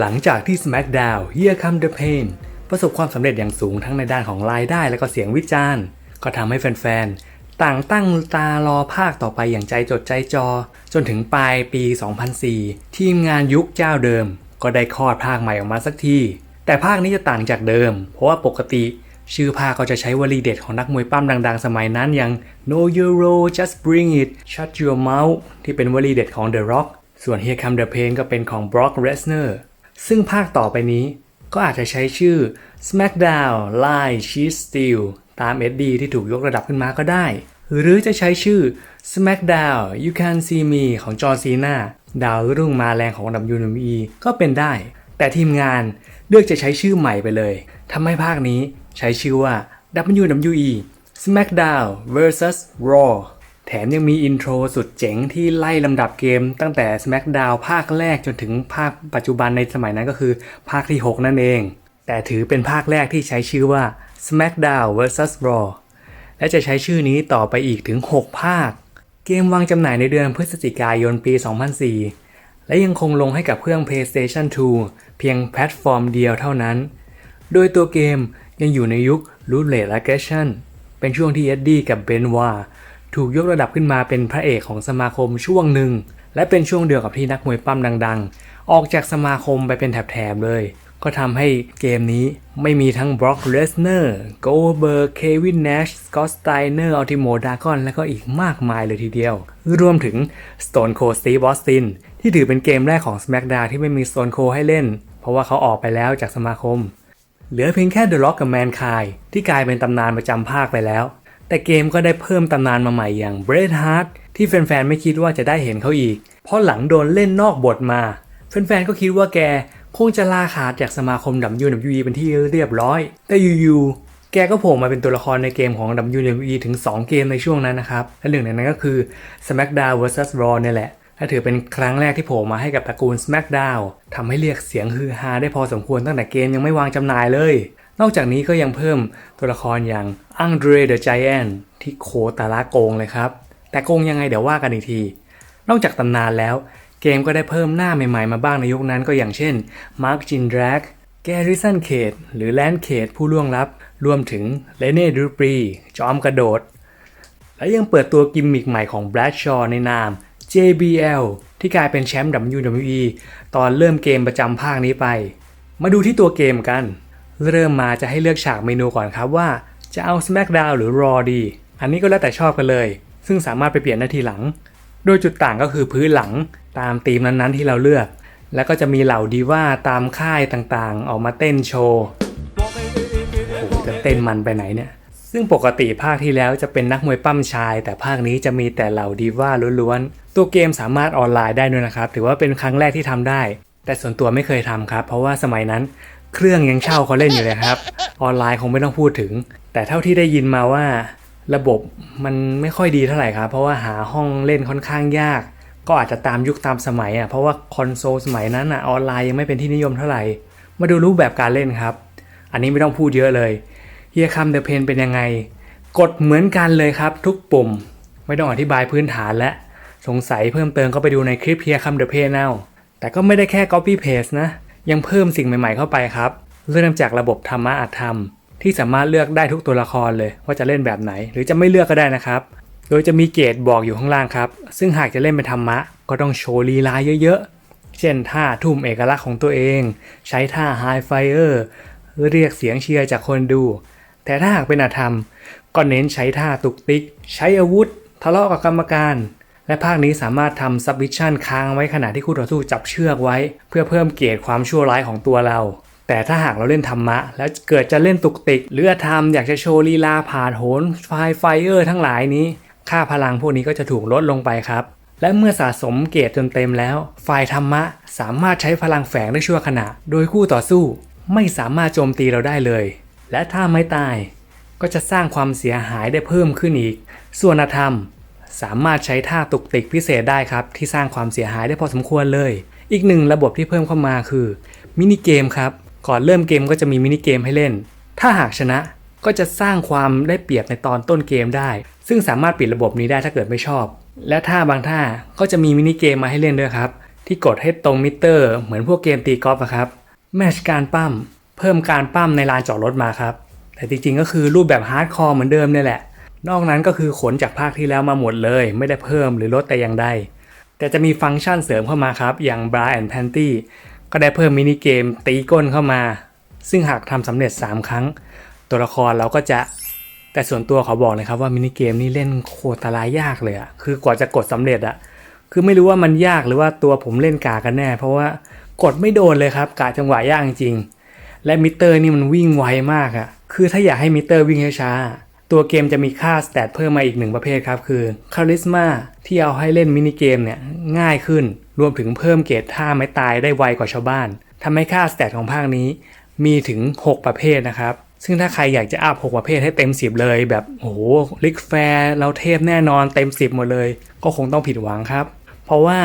หลังจากที่ SmackDown Here Come the Pain ประสบความสำเร็จอย่างสูงทั้งในด้านของรายได้และก็เสียงวิจารณ์ ก็ทำให้แฟนๆ ต่างตั้งตารอภาคต่อไปอย่างใจจดใจจอ จนถึงปลายปี 2004 ทีมงานยุคเจ้าเดิม ก็ได้คลอดภาคใหม่ออกมาสักที แต่ภาคนี้จะต่างจากเดิม เพราะว่าปกติ ชื่อภาคก็จะใช้วลีเด็ดของนักมวยปั้มดัง ๆ สมัยนั้นอย่าง No Euro Just Bring It Shut Your Mouth ที่เป็นวลีเด็ดของ The Rock ส่วน Here Come the Pain ก็เป็นของ Brock Lesnar ซึ่งภาคต่อไปนี้ก็อาจจะใช้ชื่อ SmackDown Live Cheese Steel ตาม SD ที่ถูกยกระดับขึ้นมาก็ได้ หรือจะใช้ชื่อ SmackDown You Can See Me ของจอร์ซีนาดาวรุ่งมาแรงของ WWE ก็เป็นได้ แต่ทีมงานเลือกจะใช้ชื่อใหม่ไปเลยทำให้ภาคนี้ใช้ชื่อว่า WWE SmackDown vs Raw แถมยังมีอินโทรสุดเจ๋งที่ไล่ลำดับเกมตั้งแต่ SmackDown ภาคแรกจนถึงภาคปัจจุบันในสมัยนั้นก็คือภาคที่ 6 นั่นเอง แต่ถือเป็นภาคแรกที่ใช้ชื่อว่า SmackDown vs Raw และจะใช้ชื่อนี้ต่อไปอีกถึง 6 ภาค เกมวางจำหน่ายในเดือนพฤศจิกายนปี 2004 และยังคงลงให้กับเครื่อง PlayStation 2 เพียงแพลตฟอร์มเดียวเท่านั้น โดยตัวเกมยังอยู่ในยุค Root Rate Aggression เป็นช่วงที่เอ็ดดี้กับเบนวา ถูกยกระดับขึ้นมาเป็นพระเอกของสมาคมช่วงหนึ่ง และเป็นช่วงเดียวกับที่นักมวยปั้มดัง ๆ ออกจากสมาคมไปเป็นแถบๆเลย ก็ทำให้เกมนี้ไม่มีทั้ง Brock Lesnar Goldberg Kevin Nash Scott Steiner Ultimo Dragon และก็อีกมากมายเลยทีเดียว รวมถึง Stone Cold Steve Austin ที่ถือเป็นเกมแรกของ SmackDown ที่ไม่มี Stone Cold ให้เล่น เพราะว่าเขาออกไปแล้วจากสมาคม เหลือเพียงแค่ The Rock กับ Mankind ที่กลายเป็นตำนานประจำภาคไปแล้ว แต่เกมก็ได้เพิ่มตำนานมาใหม่อย่าง Bret Hart ที่แฟนๆไม่คิดว่าจะได้เห็นเขาอีก เพราะหลังโดนเล่นนอกบทมา แฟนๆก็คิดว่าแกคงจะลาขาดจากสมาคม WWE เป็นที่เรียบร้อย แต่อยู่ๆแกก็โผล่มาเป็นตัวละครในเกมของ WWE ถึง 2 เกมในช่วงนั้นนะครับ และหนึ่งในนั้นก็คือ SmackDown vs Raw เนี่ยแหละและถือเป็นครั้งแรกที่โผล่มาให้กับตระกูล SmackDown ทำให้เรียกเสียงฮือฮาได้พอสมควรตั้งแต่เกมยังไม่วางจำหน่ายเลย นอกจากนี้ก็ยังเพิ่มตัวละครอย่าง Andre the Giant ที่โคตรละโกงเลยครับ แต่โกงยังไงเดี๋ยวว่ากันอีกที นอกจากตำนานแล้วเกมก็ได้เพิ่มหน้าใหม่ๆมาบ้างในยุคนั้นก็อย่างเช่น Mark Jindrak Garrison Cage หรือ Land Cage ผู้ล่วงลับ รวมถึง Rene Dupree จอมกระโดด และยังเปิดตัวกิมมิกใหม่ของ Bradshaw ในนาม JBL ที่กลายเป็นแชมป์ WWE ตอนเริ่มเกมประจำภาคนี้ไป มาดูที่ตัวเกมกัน เริ่มมาจะให้เลือกฉากเมนูก่อนครับว่าจะเอา SmackDown หรือ Raw ดี อันนี้ก็แล้วแต่ชอบกันเลย ซึ่งสามารถไปเปลี่ยนได้ทีหลัง โดยจุดต่างก็คือพื้นหลังตามธีมนั้นๆที่เราเลือก แล้วก็จะมีเหล่าดีว่าตามค่ายต่างๆ ออกมาเต้นโชว์โอ้โหจะเต้นมันไปไหนเนี่ย ซึ่งปกติภาคที่แล้วจะเป็นนักมวยปั้มชาย แต่ภาคนี้จะมีแต่เหล่าดีว่าล้วนๆ ตัวเกมสามารถออนไลน์ได้ด้วยนะครับ ถือว่าเป็นครั้งแรกที่ทำได้ แต่ส่วนตัวไม่เคยทำครับ เพราะว่าสมัยนั้น เครื่องยังเช่าเขาเล่นอยู่เลยครับ ออนไลน์คงไม่ต้องพูดถึง แต่เท่าที่ได้ยินมาว่าระบบมันไม่ค่อยดีเท่าไหร่ครับ เพราะว่าหาห้องเล่นค่อนข้างยาก ก็อาจจะตามยุคตามสมัยอะเพราะว่าคอนโซลสมัยนั้นอะออนไลน์ยังไม่เป็นที่นิยมเท่าไหร่ มาดูรูปแบบการเล่นครับ อันนี้ไม่ต้องพูดเยอะเลยเฮียคัมเดอะเพนเป็นยังไง กดเหมือนกันเลยครับ ทุกปุ่ม ไม่ต้องอธิบายพื้นฐานและสงสัยเพิ่มเติมก็ไปดูในคลิปเฮียคัมเดอะเพนเอาแต่ก็ไม่ได้แค่ Copy Paste นะ ยังเพิ่มสิ่งใหม่ๆเข้าไปครับ เริ่มจากระบบธรรมะอัตธรรม ที่สามารถเลือกได้ทุกตัวละครเลย ว่าจะเล่นแบบไหน หรือจะไม่เลือกก็ได้นะครับ โดยจะมีเกจบอกอยู่ข้างล่างครับ ซึ่งหากจะเล่นเป็นธรรมะ ก็ต้องโชว์ลีลาเยอะๆ เช่นท่าทุ่มเอกลักษณ์ของตัวเอง ใช้ท่าไฮไฟเออร์เรียกเสียงเชียร์จากคนดู แต่ถ้าหากเป็นอาธรรม ก็เน้นใช้ท่าตุกติก ใช้อาวุธ ทะเลาะกับกรรมการ และภาคนี้สามารถทำซับวิชั่นค้างไว้ขณะที่คู่ต่อสู้จับเชือกไว้ เพื่อเพิ่มเกียรติความชั่วร้ายของตัวเรา แต่ถ้าหากเราเล่นธรรมะ แล้วเกิดจะเล่นตุกติก หรืออาธรรมอยากจะโชว์ลีลาผ่านโหนไฟไฟเออร์ทั้งหลายนี้ ค่าพลังพวกนี้ก็จะถูกลดลงไปครับ และเมื่อสะสมเกรดจนเต็มแล้วฝ่ายธรรมะสามารถใช้พลังแฝงได้ชั่วขณะ โดยคู่ต่อสู้ ไม่สามารถโจมตีเราได้เลย และถ้าไม่ตาย ก็จะสร้างความเสียหายได้เพิ่มขึ้นอีก ส่วนธรรม สามารถใช้ท่าตุกติกพิเศษได้ครับ ที่สร้างความเสียหายได้พอสมควรเลย อีกหนึ่งระบบที่เพิ่มเข้ามาคือมินิเกมครับ ก่อนเริ่มเกมก็จะมีมินิเกมให้เล่น ถ้าหากชนะก็จะสร้างความได้เปรียบในตอนต้นเกมได้ ซึ่งสามารถปิดระบบนี้ได้ถ้าเกิดไม่ชอบ และท่าบางท่าก็จะมีมินิเกมมาให้เล่นด้วยครับ ที่กดให้ตรงมิเตอร์ เหมือนพวกเกมตีกอล์ฟครับ แมชการปั้ม เพิ่มการปั้มในลานจอดรถมาครับ แต่จริงๆก็คือรูปแบบฮาร์ดคอร์เหมือนเดิมนี่แหละ นอกนั้นก็คือขนจากภาคที่แล้วมาหมดเลย ไม่ได้เพิ่มหรือลดแต่อย่างใด แต่จะมีฟังก์ชันเสริมเข้ามาครับ อย่าง Bra and Panty ก็ได้เพิ่มมินิเกมตีก้นเข้ามา ซึ่งหากทำสำเร็จ 3 ครั้ง ตัวละครเราก็จะแต่ส่วนตัวขอบอกเลยครับว่ามินิเกมนี่เล่นโคตรตรายยากเลยอะคือกว่าจะกดสำเร็จอะคือไม่รู้ว่ามันยากหรือว่าตัวผมเล่นกากันแน่ เพราะว่ากดไม่โดนเลยครับกาจังหวะยากจริงและมิเตอร์นี่มันวิ่งไวมากอะคือถ้าอยากให้มิเตอร์วิ่งช้า ตัวเกมจะมีค่าสเตตเพิ่มมาอีกหนึ่งประเภทครับ คือคาริสมาที่เอาให้เล่นมินิเกมเนี่ยง่ายขึ้น รวมถึงเพิ่มเกรดท่าไม้ตายได้ไวกว่าชาวบ้านทำให้ค่าสเตตของภาคนี้ มีถึง 6 ประเภทนะครับ ซึ่งถ้าใครอยากจะอัพ6ประเภทให้เต็ม 10 เลย แบบโอ้โหลิกแฟร์เราเทพแน่นอนเต็ม 10 หมดเลย ก็คงต้องผิดหวังครับ เพราะว่า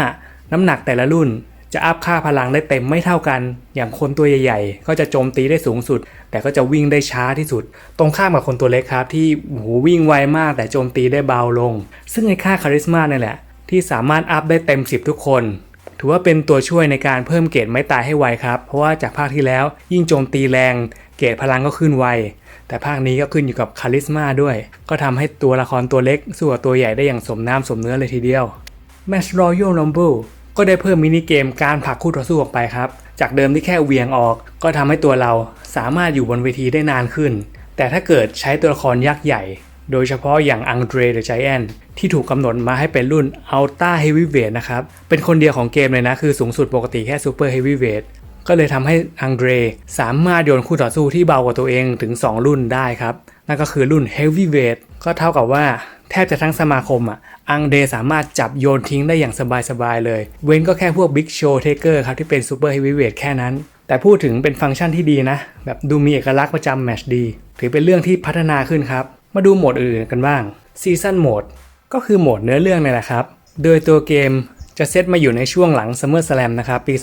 น้ำหนักแต่ละรุ่น จะอัพค่าพลังได้เต็มไม่เท่ากัน อย่างคนตัวใหญ่ๆ ก็จะโจมตีได้สูงสุด แต่ก็จะวิ่งได้ช้าที่สุด ตรงข้ามกับคนตัวเล็กครับ ที่โอ้โหวิ่งไวมากแต่โจมตีได้เบาลง ซึ่งไอ้ค่าคาริสมาเนี่ยแหละ ที่สามารถอัพได้เต็ม 10 ทุกคน ถือว่าเป็นตัวช่วยในการเพิ่มเกรดไม้ตายให้ไวครับ เพราะว่าจากภาคที่แล้วยิ่งโจมตีแรง เกรดพลังก็ขึ้นไว แต่ภาคนี้ก็ขึ้นอยู่กับคาริสมาด้วย ก็ทำให้ตัวละครตัวเล็กสู้กับตัวใหญ่ได้อย่างสมน้ำสมเนื้อเลยทีเดียว Match Royal Rumble ก็ได้เพิ่มมินิเกมการผลักคู่ต่อสู้ออกไปครับ จากเดิมที่แค่เวียงออก ก็ทำให้ตัวเราสามารถอยู่บนเวทีได้นานขึ้น แต่ถ้าเกิดใช้ตัวละครยักษ์ใหญ่ โดยเฉพาะอย่างอังเดรเดอะไจแอนที่ถูกกำหนดมาให้เป็นรุ่น Ultra Heavyweight นะครับ เป็นคนเดียวของเกมเลยนะ คือสูงสุดปกติแค่ Super Heavyweight ก็เลยทำให้อังเดรสามารถโยนคู่ต่อสู้ที่เบากว่าตัวเองถึง 2 รุ่นได้ครับ นั่นก็คือรุ่น Heavyweight ก็เท่ากับว่า แทบจะทั้งสมาคมอะ อังเดสามารถจับโยนทิ้งได้อย่างสบายๆเลย เว้นก็แค่พวก Big Show Taker ครับที่เป็น Super Heavyweight แค่นั้น แต่พูดถึงเป็นฟังก์ชันที่ดีนะ แบบดูมีเอกลักษณ์ประจำแมชดี ถือเป็นเรื่องที่พัฒนาขึ้นครับ มาดูโหมดอื่นกันบ้าง Season Mode ก็คือโหมดเนื้อเรื่องนี่แหละครับ โดยตัวเกมจะเซตมาอยู่ในช่วงหลัง Summer Slam นะครับปี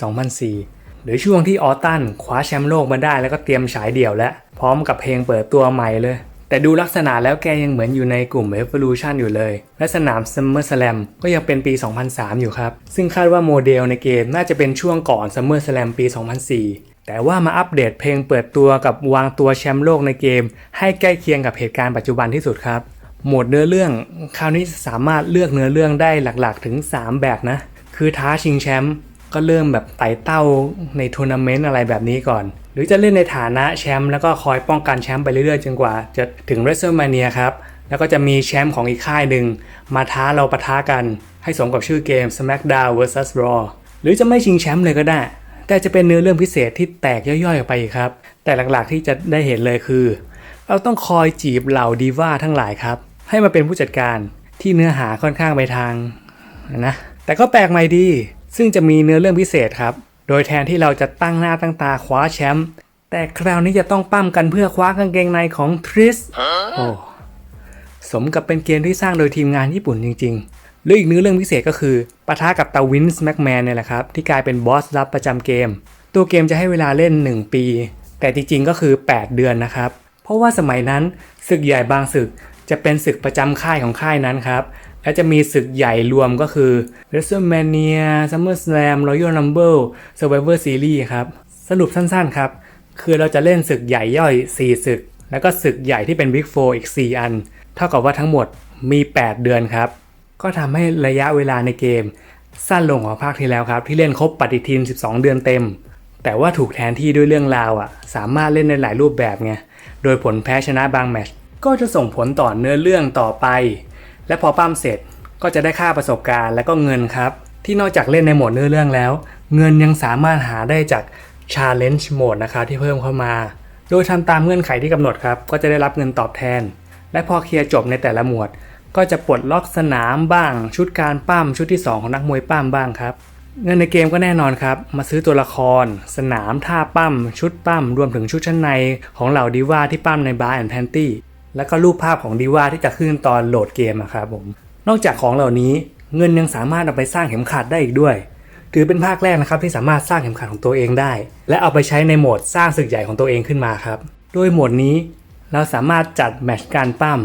2004 หรือช่วงที่ออตันคว้าแชมป์โลกมาได้แล้วก็เตรียมฉายเดี่ยวแล้ว พร้อมกับเพลงเปิดตัวใหม่เลย แต่ดูลักษณะแล้วแกยังเหมือนอยู่ในกลุ่ม Evolution อยู่เลย และสนาม Summer Slam ก็ยังเป็นปี 2003 อยู่ครับ ซึ่งคาดว่าโมเดลในเกมน่าจะเป็นช่วงก่อน Summer Slam ปี 2004 แต่ว่ามาอัปเดตเพลงเปิดตัวกับวางตัวแชมป์โลกในเกม ให้ใกล้เคียงกับเหตุการณ์ปัจจุบันที่สุดครับ โหมดเนื้อเรื่อง คราวนี้สามารถเลือกเนื้อเรื่องได้หลักๆ ถึง 3 แบบนะ คือท้าชิงแชมป์ก็เริ่มแบบไต่เต้าในทัวร์นาเมนต์อะไรแบบนี้ก่อน หรือจะเล่นในฐานะแชมป์แล้วก็คอยป้องกันแชมป์ไปเรื่อยๆจนกว่าจะถึง WrestleMania ครับ แล้วก็จะมีแชมป์ของอีกค่ายหนึ่ง มาท้าเราปะทะกัน ให้สมกับชื่อเกม SmackDown vs Raw หรือจะไม่ชิงแชมป์เลยก็ได้ แต่จะเป็นเนื้อเรื่องพิเศษที่แตกย่อยๆออกไปครับ แต่หลักๆที่จะได้เห็นเลยคือ เราต้องคอยจีบเหล่าดีว่าทั้งหลายครับ ให้มาเป็นผู้จัดการที่เนื้อหาค่อนข้างไปทางนะแต่ก็แปลกใหม่ดี ซึ่งจะมีเนื้อเรื่องพิเศษครับ โดยแทนที่เราจะตั้งหน้าตั้งตาคว้าแชมป์แต่คราวนี้จะต้องปั้มกันเพื่อคว้ากางเกงในของทริสโอ้สมกับเป็นเกมที่สร้างโดยทีมงานญี่ปุ่นจริงๆหรืออีกเนื้อเรื่องพิเศษก็คือปะทะกับตาวินส์แม็กแมนเนี่ยแหละครับ ที่กลายเป็นบอสลับประจำเกม ตัวเกมจะให้เวลาเล่น 1 ปี แต่จริงๆก็คือ 8 เดือนนะครับ เพราะว่าสมัยนั้นศึกใหญ่บางศึกจะเป็นศึกประจำค่ายของค่ายนั้นครับ และจะมีศึกใหญ่รวมก็คือ WrestleMania SummerSlam Royal Rumble Survivor Series ครับ สรุปสั้นๆครับ คือเราจะเล่นศึกใหญ่ย่อย 4 ศึก แล้วก็ศึกใหญ่ที่เป็น Big 4 อีก 4 อัน เท่ากับว่าทั้งหมดมี 8 เดือนครับ ก็ทำให้ระยะเวลาในเกม สั้นลงกว่าภาคที่แล้วครับ ที่เล่นครบปฏิทิน 12 เดือนเต็ม แต่ว่าถูกแทนที่ด้วยเรื่องราวอะ สามารถเล่นในหลายรูปแบบไง โดยผลแพ้ชนะบางแมตช์ก็จะส่งผลต่อเนื้อเรื่องต่อไป และพอปั้มเสร็จก็จะได้ค่าประสบการณ์และก็เงินครับ ที่นอกจากเล่นในโหมดเนื้อเรื่องแล้ว เงินยังสามารถหาได้จาก Challenge Mode นะครับที่เพิ่มเข้ามา โดยทำตามเงื่อนไขที่กำหนดครับ ก็จะได้รับเงินตอบแทน และพอเคลียร์จบในแต่ละหมวด ก็จะปลดล็อกสนามบ้าง ชุดการปั้มชุดที่ 2 ของนักมวยปั้มบ้างครับเงินในเกมก็แน่นอนครับ มาซื้อตัวละคร สนามท่าปั้ม ชุดปั้ม รวมถึงชุดชั้นในของเหล่าดีว่าที่ปั้มในบาร์แอนด์แพนตี้ แล้วก็รูปภาพของดีว่าที่จะขึ้นตอนโหลดเกมอะครับผม นอกจากของเหล่านี้เงินยังสามารถเอาไปสร้างเข็มขัดได้อีกด้วย ถือเป็นภาคแรกนะครับที่สามารถสร้างเข็มขัดของตัวเองได้ และเอาไปใช้ในโหมดสร้างศึกใหญ่ของตัวเองขึ้นมาครับ โดยโหมดนี้เราสามารถจัดแมตช์การปั้ม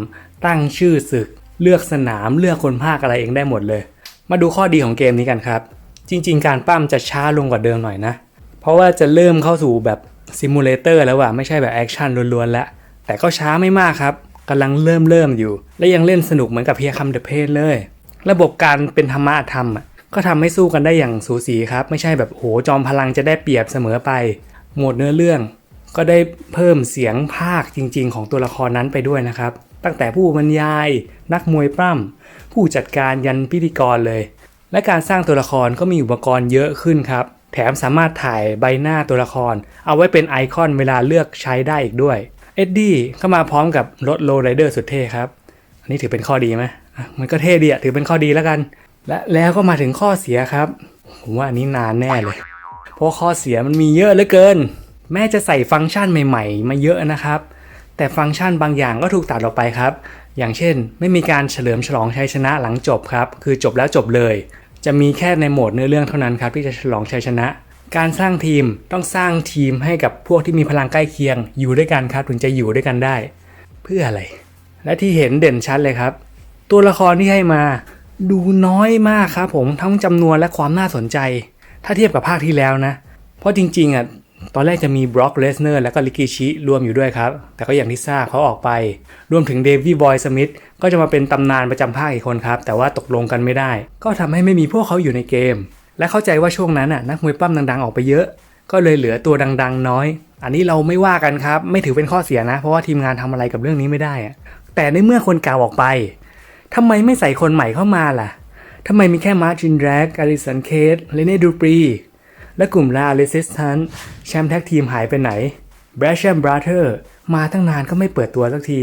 ตั้งชื่อศึก เลือกสนาม เลือกคนภาคอะไรเองได้หมดเลย มาดูข้อดีของเกมนี้กันครับ จริง ๆ การปั้มจะช้าลงกว่าเดิมหน่อยนะ เพราะว่าจะเริ่มเข้าสู่แบบซิมูเลเตอร์แล้วว่ะไม่ใช่แบบแอคชั่นล้วนๆแล้ว แต่ก็ช้าไม่มากครับกำลังเริ่มเริ่มอยู่ และยังเล่นสนุกเหมือนกับเพียคัมเดอะเพนเลย ระบบการเป็นธรรมะธรรมก็ทำให้สู้กันได้อย่างสูสีครับ ไม่ใช่แบบโหจอมพลังจะได้เปรียบเสมอไป โหมดเนื้อเรื่อง ก็ได้เพิ่มเสียงภาคจริง ๆ ของตัวละครนั้นไปด้วยนะครับ ตั้งแต่ผู้บรรยาย นักมวยปล้ำผู้จัดการยันพิธีกรเลย และการสร้างตัวละครก็มีอุปกรณ์เยอะขึ้นครับ แถมสามารถถ่ายใบหน้าตัวละคร เอาไว้เป็นไอคอนเวลาเลือกใช้ได้อีกด้วย เอ็ดดี้เข้ามาพร้อมกับรถโลไรเดอร์สุดเท่ครับ อันนี้ถือเป็นข้อดีไหมมันก็เท่ดีอะถือเป็นข้อดีแล้วกัน และแล้วก็มาถึงข้อเสียครับ ผมว่าอันนี้นานแน่เลย เพราะข้อเสียมันมีเยอะเหลือเกิน แม้จะใส่ฟังก์ชันใหม่ๆ มาเยอะนะครับ แต่ฟังก์ชันบางอย่างก็ถูกตัดออกไปครับ อย่างเช่น ไม่มีการเฉลิมฉลองชัยชนะหลังจบครับ คือจบแล้วจบเลย จะมีแค่ในโหมดเนื้อเรื่องเท่านั้นครับที่จะฉลองชัยชนะ การสร้างทีมต้องสร้างทีมให้กับพวกที่มีพลังใกล้เคียง อยู่ด้วยกันครับถึงจะอยู่ด้วยกันได้ เพื่ออะไร และที่เห็นเด่นชัดเลยครับ ตัวละครที่ให้มาดูน้อยมากครับผมทั้งจำนวนและความน่าสนใจ ถ้าเทียบกับภาคที่แล้วนะ เพราะจริงๆอะตอนแรกจะมีบล็อกเลสเนอร์และก็ลิกิชิรวมอยู่ด้วยครับ แต่ก็อย่างที่ทราบเขาออกไป รวมถึงเดวี่บอยสมิธก็จะมาเป็นตำนานประจำภาคอีกคนครับ แต่ว่าตกลงกันไม่ได้ ก็ทำให้ไม่มีพวกเขาอยู่ในเกม และเข้าใจว่าช่วงนั้นน่ะนักมวยปั้มดังๆออกไปเยอะ ก็เลยเหลือตัวดัง ๆ น้อย อันนี้เราไม่ว่ากันครับ ไม่ถือเป็นข้อเสียนะ เพราะว่าทีมงานทำอะไรกับเรื่องนี้ไม่ได้อะแต่ในเมื่อคนเก่าออกไปทำไมไม่ใส่คนใหม่เข้ามาล่ะทำไมมีแค่มาร์จินแดรกอลิสันเคสเลเน่ดูปรีและกลุ่มลาเลซิสทันแชมป์แท็กทีมหายไปไหนแบรชแชมบราเธอร์มาตั้งนานก็ไม่เปิดตัวสักที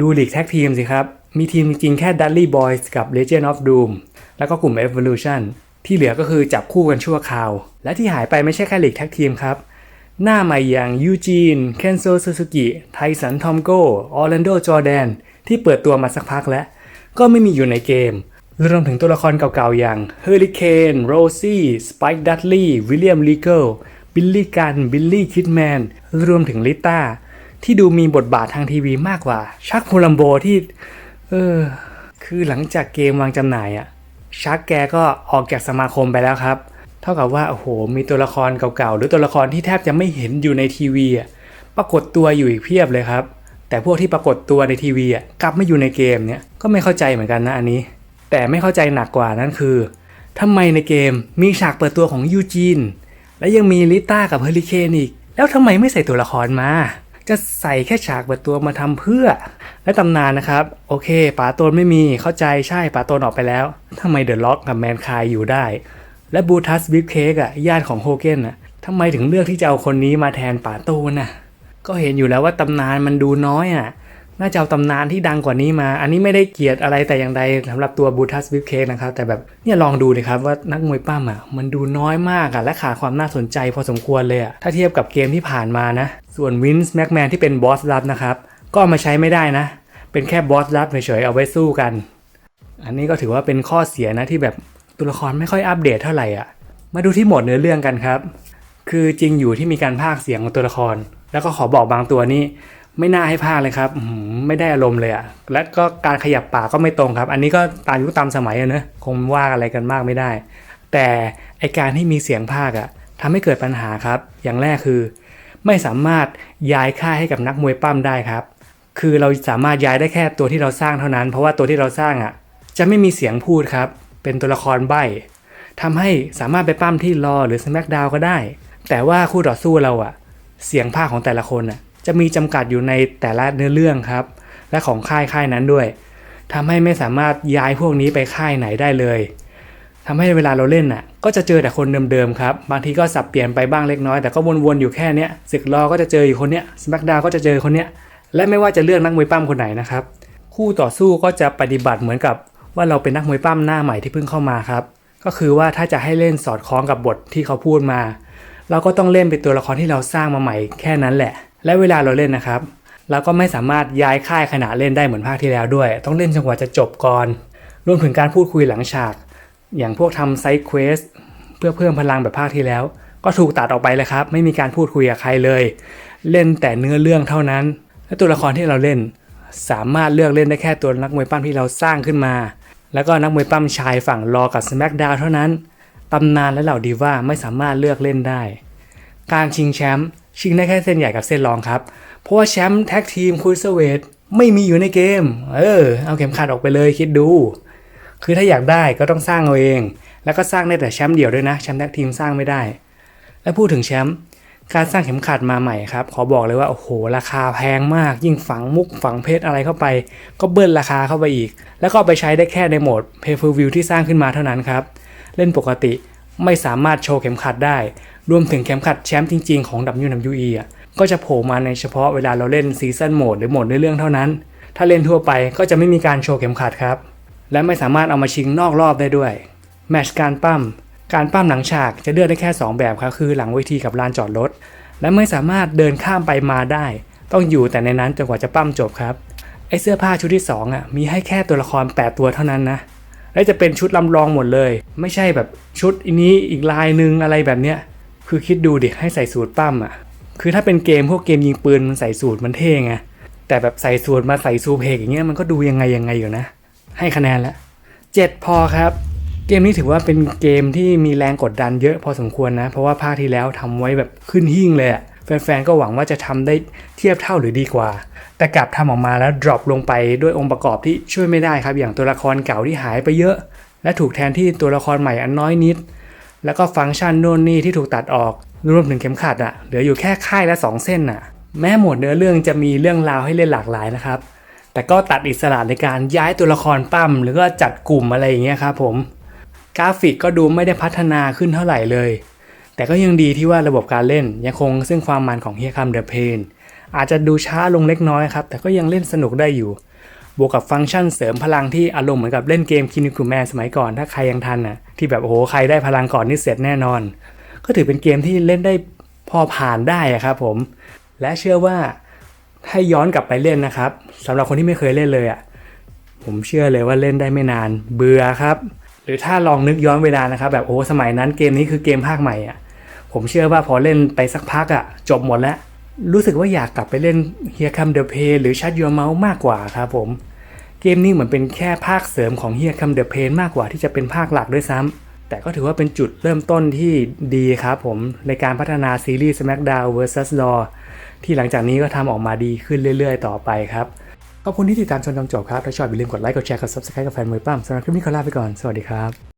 ดูลีกแท็กทีมสิครับ มีทีมจริงแค่ Dudley Boys กับ Legend of Doom แล้วก็กลุ่ม Evolution ที่เหลือก็คือจับคู่กันชั่วคราว และที่หายไปไม่ใช่แค่ลีกแท็กทีมครับ หน้าใหม่อย่างยูจีน เคนโซซูซูกิ ไทสัน ทอมโก ออร์แลนโด จอแดน ที่เปิดตัวมาสักพักแล้ว ก็ไม่มีอยู่ในเกมรวมถึงตัวละครเก่าๆ อย่างเฮอริเคนโรซี่สไปค์ดัตลีย์วิลเลียมลีเกิลบิลลี่กันบิลลี่คิดแมนรวมถึงลิต้าที่ดูมีบทบาททางทีวีมากกว่า ชักโคลัมโบที่ เออ คือหลังจากเกมวางจำหน่ายอะ ชักแกก็ออกจากสมาคมไปแล้วครับ เท่ากับว่าโอ้โหมีตัวละครเก่าๆ หรือตัวละครที่แทบจะไม่เห็นอยู่ในทีวีปรากฏตัวอยู่อีกเพียบเลยครับ แต่พวกที่ปรากฏตัวในทีวีกลับไม่อยู่ในเกมเนี่ยก็ไม่เข้าใจเหมือนกันนะอันนี้ แต่ไม่เข้าใจหนักกว่านั้นคือทำไมในเกมมีฉากเปิดตัวของยูจีนและยังมีลิต้ากับเฮอริเคนอีก แล้วทำไมไม่ใส่ตัวละครมา จะใส่แค่ฉากเปิดตัวมาทำเพื่อ และตำนานนะครับ โอเคป๋าโตนไม่มีเข้าใจใช่ป๋าโตนออกไปแล้วทำไมเดอะล็อกกับแมนคายอยู่ได้ และบูทัสบิ๊กเค้กอะญาติของโฮเกนอะทำไมถึงเลือกที่จะเอาคนนี้มาแทนป๋าโตนน่ะ ก็เห็นอยู่แล้วว่าตำนานมันดูน้อยอะ น่าจะเอาตำนานที่ดังกว่านี้มา อันนี้ไม่ได้เกลียดอะไรแต่อย่างใดสำหรับตัวบูทัสวิปเคกนะครับ แต่แบบเนี่ยลองดูเลยครับว่านักมวยปั้มอะมันดูน้อยมากอะและขาดความน่าสนใจพอสมควรเลยอะถ้าเทียบกับเกมที่ผ่านมานะ ส่วนวินส์แม็กแมนที่เป็นบอสลับนะครับ ก็มาใช้ไม่ได้นะ เป็นแค่บอสลับเฉยๆเอาไว้สู้กัน อันนี้ก็ถือว่าเป็นข้อเสียนะที่แบบตัวละครไม่ค่อยอัปเดตเท่าไหร่อะมาดูที่หมดเนื้อเรื่องกันครับ คือจริงอยู่ที่มีการพากเสียงของตัวละคร แล้วก็ขอบอกบางตัวนี่ ไม่น่าให้พากเลยครับไม่ได้อารมณ์เลยอะและก็การขยับปากก็ไม่ตรงครับ อันนี้ก็ตามยุคตามสมัยอะเนอะคงว่าอะไรกันมากไม่ได้ แต่ไอการที่มีเสียงพากอะทำให้เกิดปัญหาครับ อย่างแรกคือ ไม่สามารถย้ายค่ายให้กับนักมวยปั้มได้ครับ คือเราสามารถย้ายได้แค่ตัวที่เราสร้างเท่านั้น เพราะว่าตัวที่เราสร้างอะจะไม่มีเสียงพูดครับ เป็นตัวละครใบ้ทำให้สามารถไปปั้มที่รอหรือ SmackDown ก็ได้ แต่ว่าคู่ต่อสู้เราอะเสียงภาคของแต่ละคนอะ จะมีจำกัดอยู่ในแต่ละเนื้อเรื่องครับ และของค่ายค่ายนั้นด้วยทำให้ไม่สามารถย้ายพวกนี้ไปค่ายไหนได้เลยทำให้เวลาเราเล่นน่ะ ก็จะเจอแต่คนเดิมๆครับ บางทีก็สับเปลี่ยนไปบ้างเล็กน้อย แต่ก็วนๆอยู่แค่เนี้ยศึกรอก็จะเจออยู่คนเนี้ย SmackDown ก็จะเจอคนเนี้ย และไม่ว่าจะเลือกนักมวยปั้มคนไหนนะครับ คู่ต่อสู้ก็จะปฏิบัติเหมือนกับว่าเราเป็นนักมวยปั้มหน้าใหม่ที่เพิ่งเข้ามาครับ ก็คือว่าถ้าจะให้เล่นสอดคล้องกับบทที่เขาพูดมา เราก็ต้องเล่นเป็นตัวละครที่เราสร้างมาใหม่แค่นั้นแหละ และเวลาเราเล่นนะครับเราก็ไม่สามารถย้ายค่ายขณะเล่นได้เหมือนภาคที่แล้วด้วย ต้องเล่นจนกว่าจะจบก่อน รวมถึงการพูดคุยหลังฉาก อย่างพวกทำไซด์เควสเพื่อเพิ่มพลังแบบภาคที่แล้ว ก็ถูกตัดออกไปเลยครับ ไม่มีการพูดคุยกับใครเลย เล่นแต่เนื้อเรื่องเท่านั้น และตัวละครที่เราเล่น สามารถเลือกเล่นได้แค่ตัวนักมวยปั้มที่เราสร้างขึ้นมา แล้วก็นักมวยปั้มชายฝั่งรอกับ SmackDown เท่านั้นตำนานและเหล่าดีว่าไม่สามารถเลือกเล่นได้ การชิงแชมป์ ชิงได้แค่เส้นใหญ่กับเส้นรองครับ เพราะว่าแชมป์แท็กทีมคุยเซเวทไม่มีอยู่ในเกม เออ เอาเข็มขัดออกไปเลยคิดดู คือถ้าอยากได้ก็ต้องสร้างเอาเอง แล้วก็สร้างได้แต่แชมป์เดี่ยวด้วยนะ แชมป์แท็กทีมสร้างไม่ได้ และพูดถึงแชมป์ การสร้างเข็มขัดมาใหม่ครับ ขอบอกเลยว่า โอ้โห ราคาแพงมาก ยิ่งฝังมุกฝังเพชรอะไรเข้าไป ก็เบิ้ลราคาเข้าไปอีก แล้วก็ไปใช้ได้แค่ในโหมด Pay per view ที่สร้างขึ้นมาเท่านั้นครับ เล่นปกติ ไม่สามารถโชว์เข็มขัดได้ รวมถึงเข็มขัดแชมป์จริงๆของ WWE อะก็จะโผล่มาในเฉพาะเวลาเราเล่นซีซันโหมดหรือโหมดในเรื่องเท่านั้น ถ้าเล่นทั่วไปก็จะไม่มีการโชว์เข็มขัดครับ และไม่สามารถเอามาชิงนอกรอบได้ด้วย แมชการปั้ม การปั้มหลังฉากจะเลือกได้แค่ 2 แบบครับ คือหลังเวทีกับลานจอดรถ และไม่สามารถเดินข้ามไปมาได้ ต้องอยู่แต่ในนั้นจนกว่าจะปั้มจบครับ ไอเสื้อผ้าชุดที่2อะมีให้แค่ตัวละคร 8 ตัวเท่านั้นนะ และจะเป็นชุดลำลองหมดเลย ไม่ใช่แบบชุดอันนี้อีกลายหนึ่งอะไรแบบเนี้ยคือคิดดูดิให้ใส่สูตรปั้มอะคือถ้าเป็นเกมพวกเกมยิงปืนมันใส่สูตรมันเท่ไงแต่แบบใส่สูตรมาใส่ซูเพกอย่างเงี้ยมันก็ดูยังไงยังไงอยู่นะ ให้คะแนนละ7พอครับ เกมนี้ถือว่าเป็นเกมที่มีแรงกดดันเยอะพอสมควรนะ เพราะว่าภาคที่แล้วทำไว้แบบขึ้นหิ่งเลยอะ แฟนๆก็หวังว่าจะทำได้เทียบเท่าหรือดีกว่า แต่กลับทำออกมาแล้วดรอปลงไปด้วยองค์ประกอบที่ช่วยไม่ได้ครับ อย่างตัวละครเก่าที่หายไปเยอะ และถูกแทนที่ตัวละครใหม่อันน้อยนิด แล้วก็ฟังก์ชันโน่นนี่ที่ถูกตัดออกรวมถึงเข็มขัดอะเหลืออยู่แค่ค่ายละ 2 เส้นอะแม้หมวดเนื้อเรื่องจะมีเรื่องราวให้เล่นหลากหลายนะครับ แต่ก็ตัดอิสระในการย้ายตัวละครปั้มหรือก็จัดกลุ่มอะไรอย่างเงี้ยครับผมกราฟิกก็ดูไม่ได้พัฒนาขึ้นเท่าไหร่เลย แต่ก็ยังดีที่ว่าระบบการเล่นยังคงซึ่งความมันของ Here Come the Pain อาจจะดูช้าลงเล็กน้อยครับ แต่ก็ยังเล่นสนุกได้อยู่ บวกกับฟังก์ชันเสริมพลังที่อารมณ์เหมือนกับเล่นเกมคินิคุแมนสมัยก่อนถ้าใครยังทันน่ะที่แบบโอ้โหใครได้พลังก่อนนี่เสร็จแน่นอน ก็ถือเป็นเกมที่เล่นได้พอผ่านได้ครับผม และเชื่อว่าถ้าย้อนกลับไปเล่นนะครับสำหรับคนที่ไม่เคยเล่นเลยอะผมเชื่อเลยว่าเล่นได้ไม่นานเบื่อครับ หรือถ้าลองนึกย้อนเวลานะครับแบบโอ้สมัยนั้นเกมนี้คือเกมภาคใหม่อะ ผมเชื่อว่าพอเล่นไปสักพักอะจบหมดแล้ว รู้สึกว่าอยากกลับไปเล่น Here Come the Pain หรือ Shut Your Mouth มากกว่าครับผม เกมนี้เหมือนเป็นแค่ภาคเสริมของ Here Come the Pain มากกว่าที่จะเป็นภาคหลักด้วยซ้ำแต่ก็ถือว่าเป็นจุดเริ่มต้นที่ดีครับผมในการพัฒนาซีรีส์ SmackDown vs Raw ที่หลังจากนี้ก็ทำออกมาดีขึ้นเรื่อย ๆ ต่อไปครับขอบคุณที่ติดตามชมจนจบครับ ถ้าชอบอย่าลืมกดไลค์ กดแชร์ กด subscribe กับแฟนมือปั้มสำหรับคลิปนี้ขอลาไปก่อน สวัสดีครับ